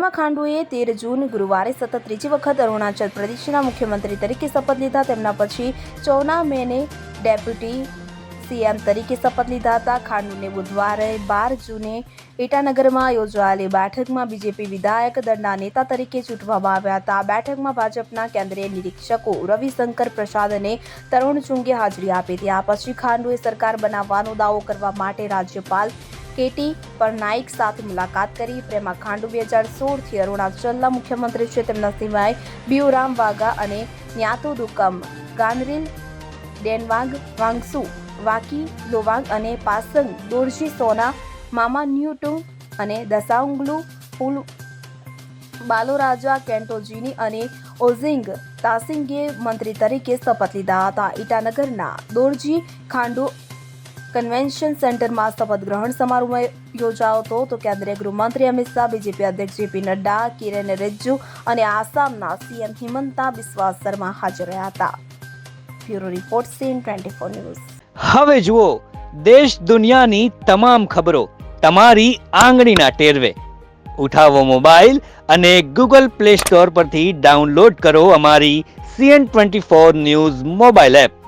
પ્રેમા ખાંડુએ તેર જૂન ગુરુવારે સતત ત્રીજી વખત અરુણાચલ પ્રદેશના મુખ્યમંત્રી તરીકે શપથ લીધા. તેમના પછી ચૌના મેને ડેપ્યુટી સીએમ તરીકે શપથ લીધા હતા. ખાંડુને બુધવારે બાર જૂને ઇટાનગરમાં યોજાયેલી બેઠકમાં બીજેપી વિધાયક દળના નેતા તરીકે ચૂંટવામાં આવ્યા હતા. બેઠકમાં ભાજપના કેન્દ્રીય નિરીક્ષકો રવિશંકર પ્રસાદ અને તરુણ ચુંગે હાજરી આપી. હતી આ પછી ખાંડુએ સરકાર બનાવવાનો દાવો કરવા માટે રાજ્યપાલ કેટી પરનાઇક સાથે મુલાકાત કરી. પ્રેમા ખાંડુ બે હજાર સોળથી અરુણાચલના મુખ્યમંત્રી છે. તેમના સિવાય બિયુરામ વાઘા અને ન્યાતો દુકમ ગાનરીલ ડેનવાંગ, વાંગસુ, વાકી લોવાંગ અને પાસંગ દોરજી સોના, મામા ન્યુટુંગ અને દસાઉંગલુ, પુલ બાલોરાજા, કેન્ટોજીની અને ઓઝિંગ તાસિંગે મંત્રી તરીકે શપથ લીધા હતા. ઈટાનગરના દોરજી ખાંડુ કન્વેન્શન સેન્ટરમાં શપથ ગ્રહણ સમારોહ યોજાયો હતો. તો કેન્દ્રીય ગૃહમંત્રી અમિત શાહ, બીજેપી અધ્યક્ષ જેપી નડ્ડા, કિરેન રિજ્જુ અને આસામના સીએમ હિમંતા બિસ્વા શર્મા હાજર રહ્યા હતા. Bureau report CN twenty four news. હવે જુઓ, દેશ દુનિયાની તમામ ખબરો તમારી આંગળીના ટેરવે. ઉઠાવો મોબાઈલ અને ગૂગલ પ્લે સ્ટોર પરથી ડાઉનલોડ કરો અમારી CN twenty four news mobile app.